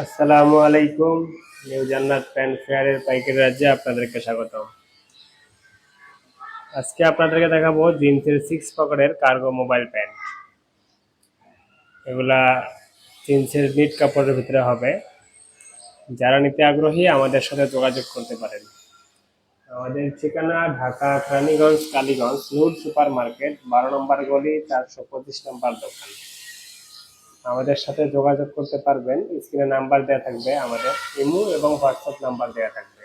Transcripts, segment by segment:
আসসালামু আলাইকুম। নিউ জান্নাত প্যান্ট ফেয়ারের পাইকারি রাজ্যে আপনাদেরকে স্বাগত আজকে আপনাদেরকে দেখাবো জিন্সের সিক্স পকেটের কার্গো মোবাইল প্যান্ট। এগুলা জিন্সের নিট কাপড়ের ভিতরে হবে। যারা নিতে আগ্রহী আমাদের সাথে যোগাযোগ করতে পারেন। আমাদের ঠিকানা ঢাকা, রানীগঞ্জ, কালীগঞ্জ নূর সুপার মার্কেট বারো নম্বর গলি, চারশো পঁচিশ নম্বর দোকান। আমাদের সাথে যোগাযোগ করতে পারবেন। স্ক্রিনে নাম্বার দেওয়া থাকবে আমাদের। ইমো এবং হোয়াটসঅ্যাপ নাম্বার দেওয়া থাকবে।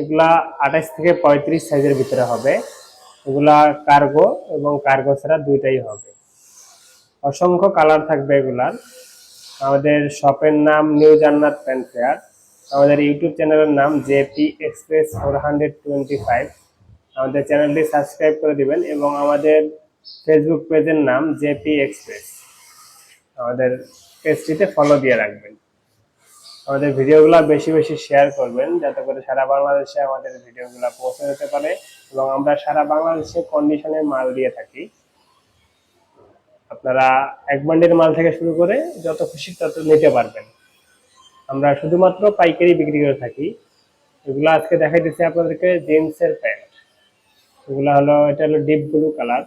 এগুলা আঠাশ থেকে পঁয়ত্রিশ সাইজের ভিতরে হবে। এগুলা কার্গো এবং কার্গো ছাড়া দুইটাই হবে। অসংখ্য কালার থাকবে এগুলার। আমাদের শপের নাম নিউ জান্নাত প্যান্ট ফেয়ার। আমাদের ইউটিউব চ্যানেলের নাম JP express four hundred twenty five. আমাদের চ্যানেলটি সাবস্ক্রাইব করে দিবেন এবং আমাদের ফেসবুক পেজের নাম জেপি এক্সপ্রেস আমাদের পেজটিতে ফলো দিয়ে রাখবেন। আমাদের ভিডিওগুলো বেশি বেশি শেয়ার করবেন, যাতে করে সারা বাংলাদেশে আমাদের ভিডিওগুলো পৌঁছে যেতে পারে এবং আমরা সারা বাংলাদেশে কন্ডিশনে মাল দিয়ে থাকি। আপনারা এক বান্ডের মাল থেকে শুরু করে যত খুশি তত নিতে পারবেন। আমরা শুধুমাত্র পাইকারি বিক্রি করে থাকি। এগুলো আজকে দেখাইতেছি আপনাদেরকে জিন্সের প্যান্ট এগুলো হলো, এটা হলো ডিপ ব্লু কালার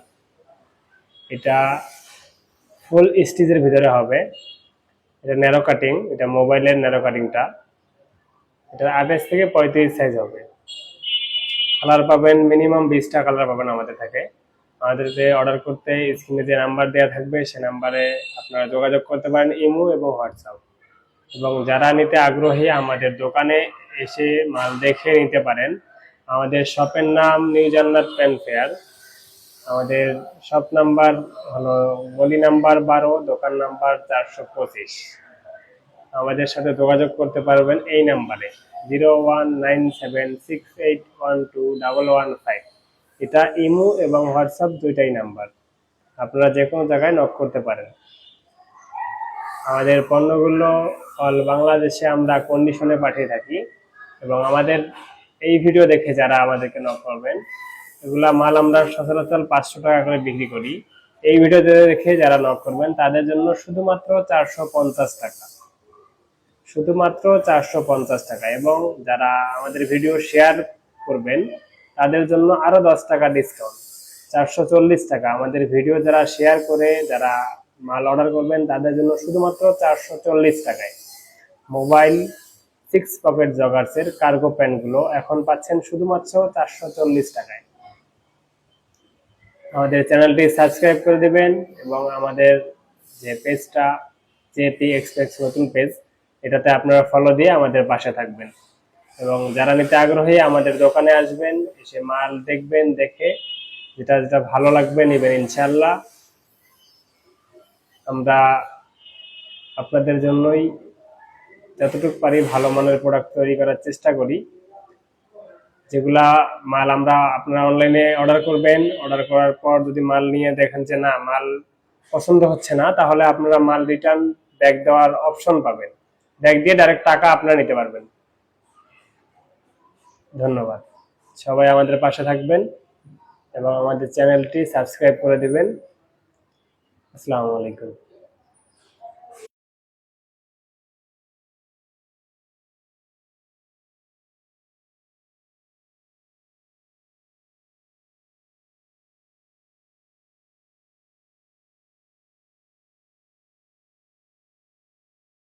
এটা ফুল স্টিচের ভিতরে হবে। এটা ন্যারো কাটিং এটা মোবাইলের ন্যারো কাটিংটা এটা আঠাশ থেকে পঁয়ত্রিশ সাইজ হবে। কালার পাবেন মিনিমাম বিশটা কালার পাবেন আমাদের থেকে। আমাদের যে অর্ডার করতে স্ক্রিনে যে নাম্বার দেওয়া থাকবে, সে নাম্বারে আপনারা যোগাযোগ করতে পারেন ইমো এবং হোয়াটসঅ্যাপ। এবং যারা নিতে আগ্রহী, আমাদের দোকানে এসে মাল দেখে নিতে পারেন। আমাদের শপের নাম নিউ জান্নাত পেন ফেয়ার আমাদের শপ নাম্বার হলো গলি নাম্বার বারো, দোকান নাম্বার চারশো পঁচিশ। আমাদের সাথে যোগাযোগ করতে পারবেন এই নাম্বারে zero one nine seven six eight one two double one five এটা ইমো এবং হোয়াটসঅ্যাপ দুইটাই নাম্বার আপনারা যে কোনো জায়গায় নক করতে পারেন। আমাদের পণ্যগুলো অল বাংলাদেশে আমরা কন্ডিশনে পাঠিয়ে থাকি এবং আমাদের এই ভিডিও দেখে যারা আমাদেরকে নক করবেন এগুলা মাল আমরা সচরাচর পাঁচশো টাকা করে বিক্রি করি। এই ভিডিও দেখে যারা নক করবেন, তাদের জন্য শুধুমাত্র চারশো পঞ্চাশ টাকা। শুধুমাত্র চারশো পঞ্চাশ টাকা এবং যারা আমাদের ভিডিও শেয়ার করবেন, তাদের জন্য আরও দশ টাকা ডিসকাউন্ট চারশো চল্লিশ টাকা। আমাদের ভিডিও যারা শেয়ার করে, যারা মাল অর্ডার করবেন, তাদের জন্য শুধুমাত্র চারশো চল্লিশ টাকায়। মোবাইল সিক্স পকেট জগার্সের কার্গো প্যান্টগুলো এখন পাচ্ছেন শুধুমাত্র চারশো চল্লিশ টাকায়। আমাদের চ্যানেলটি সাবস্ক্রাইব করে দিবেন এবং আমাদের যে পেজটা, জেপি এক্সপ্রেস নতুন পেজ, এটাতে আপনারা ফলো দিয়ে আমাদের পাশে থাকবেন। এবং যারা নিতে আগ্রহী, আমাদের দোকানে আসবেন, এসে মাল দেখবেন, দেখে যেটা যেটা ভালো লাগবে নেবেন ইনশাল্লাহ আমরা আপনাদের জন্যই যতটুকু পারি ভালো মানের প্রোডাক্ট তৈরি করার চেষ্টা করি। যেগুলা মাল আমরা আপনারা অনলাইনে অর্ডার করবেন অর্ডার করার পর যদি মাল নিয়ে দেখেন যে না, মাল পছন্দ হচ্ছে না, তাহলে আপনারা মাল রিটার্ন ব্যাক দেওয়ার অপশন পাবেন। ব্যাক দিয়ে ডাইরেক্ট টাকা আপনারা নিতে পারবেন। ধন্যবাদ। সবাই আমাদের পাশে থাকবেন এবং আমাদের চ্যানেলটি সাবস্ক্রাইব করে দেবেন। আসসালামু আলাইকুম।